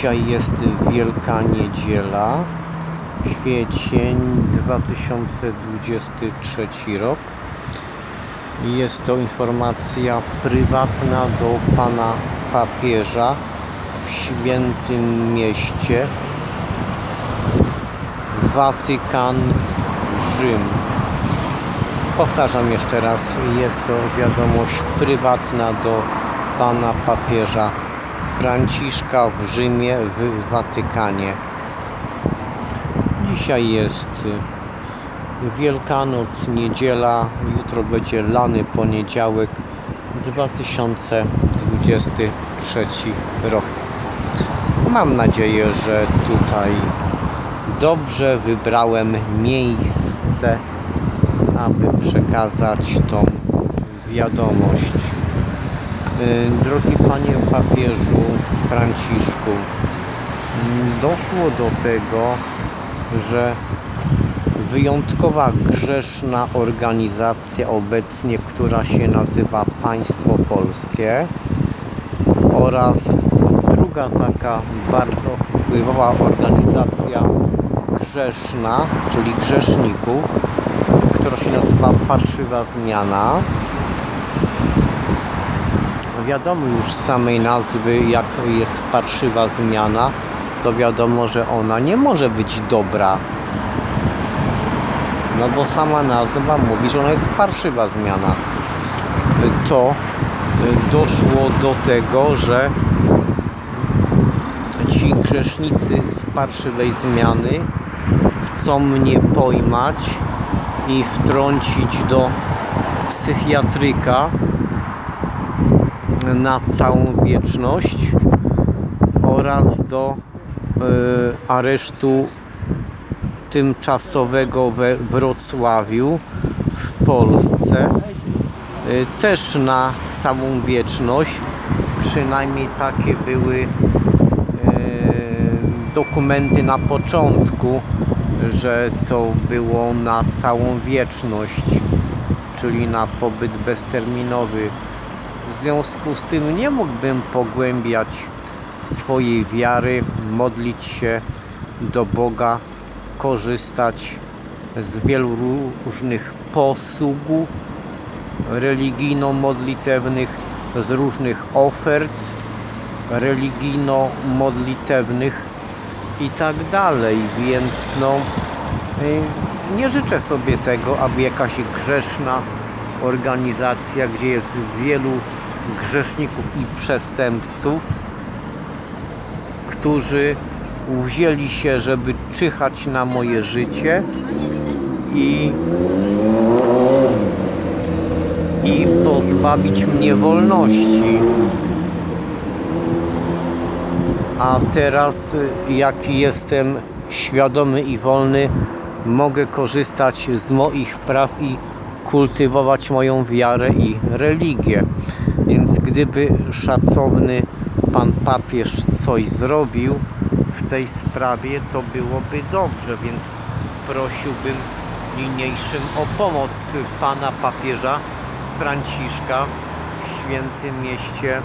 Dzisiaj jest Wielka Niedziela, kwiecień 2023 rok. Jest to informacja prywatna do pana papieża w świętym mieście Watykan, Rzym. Powtarzam jeszcze raz, jest to wiadomość prywatna do pana papieża Franciszka w Rzymie, w Watykanie. Dzisiaj jest y, Wielkanoc, niedziela, jutro będzie lany poniedziałek 2023 rok. Mam nadzieję, że tutaj dobrze wybrałem miejsce, aby przekazać tą wiadomość. Y, Drogi Panie Papieżu Franciszku, mm, doszło do tego, że wyjątkowa grzeszna organizacja obecnie, która się nazywa Państwo Polskie oraz druga taka bardzo wpływowa organizacja grzeszna, czyli grzeszników, która się nazywa Parszywa Zmiana. Wiadomo już z samej nazwy, jak jest parszywa zmiana, to wiadomo, że ona nie może być dobra. No bo sama nazwa mówi, że ona jest parszywa zmiana. To y, doszło do tego, że ci grzesznicy z parszywej zmiany chcą mnie pojmać i wtrącić do psychiatryka na całą wieczność oraz do y, aresztu tymczasowego we Wrocławiu w Polsce y, też na całą wieczność. Przynajmniej takie były y, dokumenty na początku że to było na całą wieczność czyli na pobyt bezterminowy w związku z tym nie mógłbym pogłębiać swojej wiary, modlić się do Boga, korzystać z wielu różnych posług religijno-modlitewnych, z różnych ofert religijno-modlitewnych i tak dalej, więc no y, nie życzę sobie tego, aby jakaś grzeszna organizacja, gdzie jest wielu grzeszników i przestępców, którzy wzięli się, żeby czyhać na moje życie i, i pozbawić mnie wolności. A teraz, jak jestem świadomy i wolny, mogę korzystać z moich praw i kultywować moją wiarę i religię. Więc gdyby szacowny pan papież coś zrobił w tej sprawie, to byłoby dobrze, więc prosiłbym niniejszym o pomoc pana papieża Franciszka w świętym mieście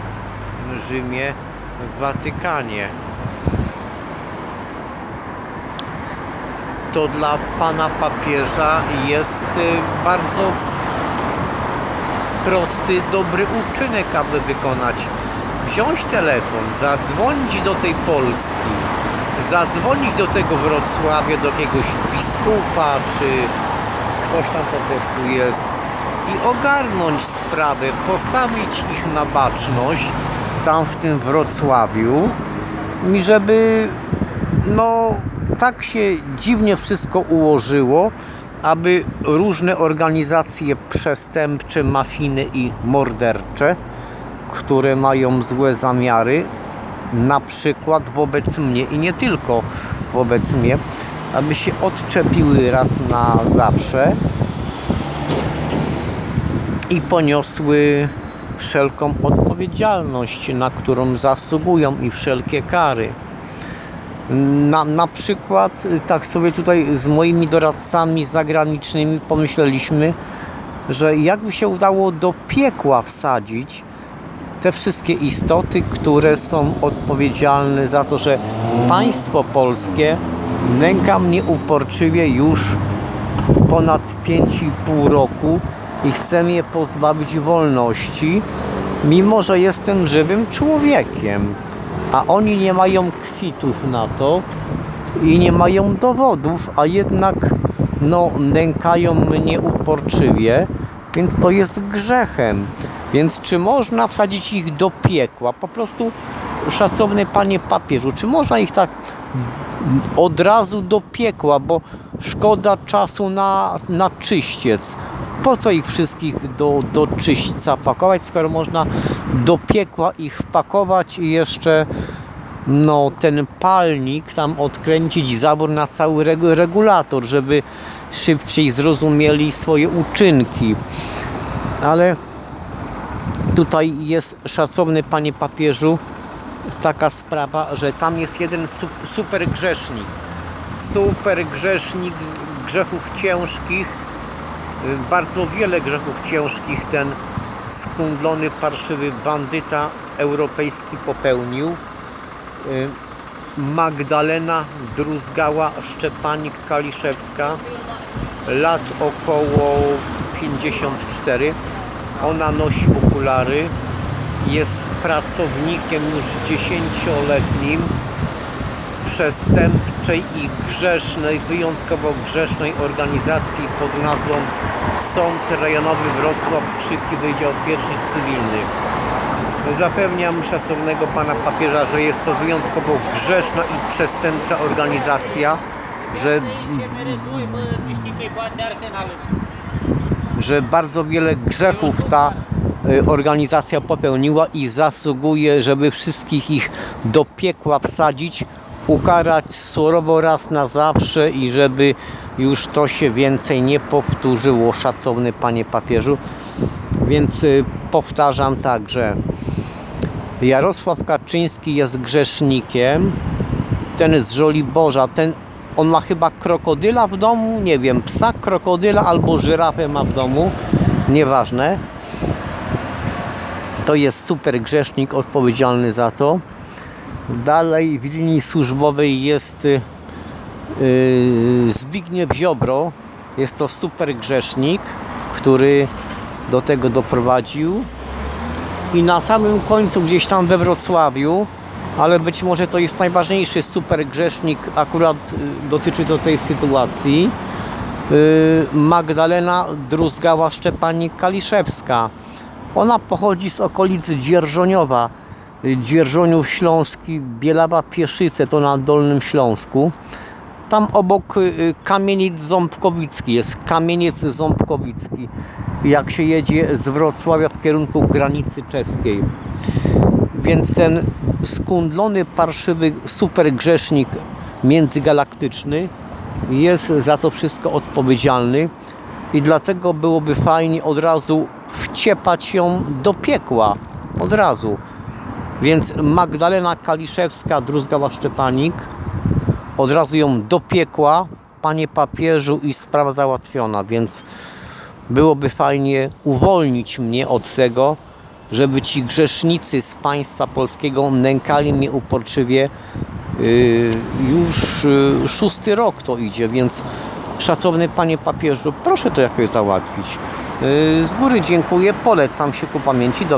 Rzymie w Watykanie. To dla pana papieża jest y, bardzo prosty, dobry uczynek, aby wykonać. Wziąć telefon, zadzwonić do tej Polski, zadzwonić do tego Wrocławia, do jakiegoś biskupa, czy ktoś tam po prostu jest i ogarnąć sprawę, postawić ich na baczność tam w tym Wrocławiu i żeby no tak się dziwnie wszystko ułożyło, aby różne organizacje przestępcze, mafijne i mordercze, które mają złe zamiary, na przykład wobec mnie i nie tylko wobec mnie, aby się odczepiły raz na zawsze i poniosły wszelką odpowiedzialność, na którą zasługują i wszelkie kary. Na, na przykład, y, tak sobie tutaj z moimi doradcami zagranicznymi pomyśleliśmy, że jakby się udało do piekła wsadzić te wszystkie istoty, które są odpowiedzialne za to, że państwo polskie nęka mnie uporczywie już ponad 5,5 roku i chce mnie pozbawić wolności, mimo że jestem żywym człowiekiem. A oni nie mają kwitów na to i nie mają dowodów, a jednak no, nękają mnie uporczywie, więc to jest grzechem. Więc czy można wsadzić ich do piekła? Po prostu, szacowny panie papieżu, czy można ich tak od razu do piekła, bo szkoda czasu na, na czyściec. Po co ich wszystkich do, do czyśćca pakować, skoro można do piekła ich wpakować i jeszcze no, ten palnik tam odkręcić zabór na cały reg- regulator, żeby szybciej zrozumieli swoje uczynki. Ale tutaj jest, szacowny panie papieżu, taka sprawa, że tam jest jeden sup- super grzesznik. Super grzesznik grzechów ciężkich. Y, Bardzo wiele grzechów ciężkich ten skundlony, parszywy bandyta europejski popełnił. Y, Magdalena Druzgała Szczepanik Kaliszewska. Lat około 54 ona nosi okulary. Jest pracownikiem już dziesięcioletnim przestępczej i grzesznej, wyjątkowo grzesznej organizacji pod nazwą Sąd Rejonowy Wrocław Krzyki Wydział Pierwszy Cywilny. Zapewniam szacownego pana papieża, że jest to wyjątkowo grzeszna i przestępcza organizacja, że, że bardzo wiele grzechów ta y, organizacja popełniła i zasługuje, żeby wszystkich ich do piekła wsadzić, ukarać surowo raz na zawsze i żeby już to się więcej nie powtórzyło, szacowny panie papieżu. Więc y, powtarzam tak, że Jarosław Kaczyński jest grzesznikiem, ten z Żoliborza, ten on ma chyba krokodyla w domu, nie wiem, psa, krokodyla albo żyrafę ma w domu, nieważne. To jest super grzesznik odpowiedzialny za to. Dalej w linii służbowej jest y, y, Zbigniew Ziobro. Jest to super grzesznik, który do tego doprowadził. I na samym końcu gdzieś tam we Wrocławiu, ale być może to jest najważniejszy super grzesznik, akurat y, dotyczy to tej sytuacji. Magdalena Druzgała Szczepanik Kaliszewska. Ona pochodzi z okolic Dzierżoniowa. Dzierżoniów Śląski, Bielawa Pieszyce to na Dolnym Śląsku. Tam obok y, kamieniec Ząbkowicki jest kamieniec Ząbkowicki. Jak się jedzie z Wrocławia w kierunku granicy czeskiej. Więc ten skundlony, parszywy super grzesznik międzygalaktyczny jest za to wszystko odpowiedzialny i dlatego byłoby fajnie od razu wciepać ją do piekła. Od razu. Więc Magdalena Kaliszewska, Druzgała Szczepanik, od razu ją do piekła, panie papieżu i sprawa załatwiona, więc byłoby fajnie uwolnić mnie od tego, żeby ci grzesznicy z państwa polskiego nękali mnie uporczywie. Yy, już yy, szósty rok to idzie, więc szacowny panie papieżu, proszę to jakoś załatwić. Yy, z góry dziękuję, polecam się ku pamięci. Do